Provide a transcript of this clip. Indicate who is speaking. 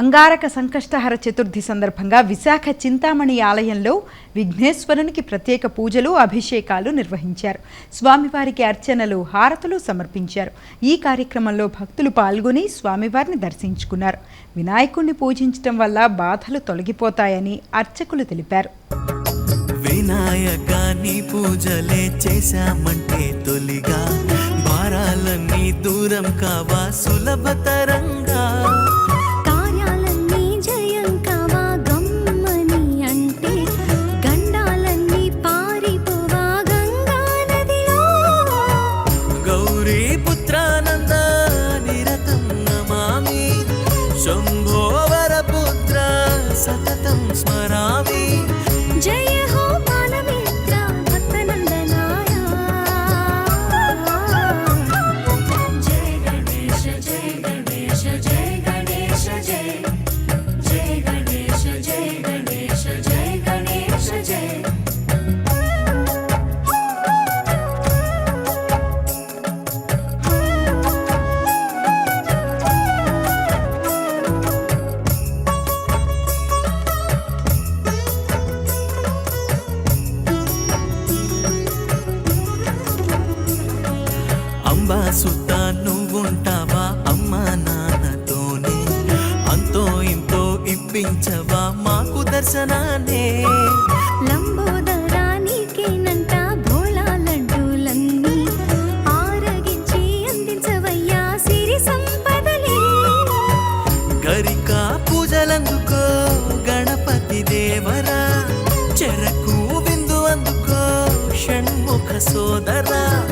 Speaker 1: అంగారక సంకష్టహర చతుర్థి సందర్భంగా విశాఖ చింతామణి ఆలయంలో విఘ్నేశ్వరునికి ప్రత్యేక పూజలు అభిషేకాలు నిర్వహించారు. స్వామివారికి అర్చనలు హారతులు సమర్పించారు. ఈ కార్యక్రమంలో భక్తులు పాల్గొని స్వామివారిని దర్శించుకున్నారు. వినాయకుణ్ణి పూజించటం వల్ల బాధలు తొలగిపోతాయని అర్చకులు తెలిపారు.
Speaker 2: వినాయకాన్ని పూజలే చేశామంటే తొలిగా భారాలన్నీ దూరం కావా సులభతరంగా? సతతం స్మరామి
Speaker 3: జయ హో బాలమిత్ర భక్తనందనాయ జయ గణేశ జయ గణేశ జయ గణేశ జయ
Speaker 2: అంబా సుత్త నువ్వుంటావా? అమ్మా నాన్నతోనే. అంతో ఇంతో ఇప్పించవా? మాకు
Speaker 3: సంపదలే.
Speaker 2: గరికా పూజలందుకో గణపతి దేవరా. చెరకు విందు అందుకో షణ్ముఖ సోదరా.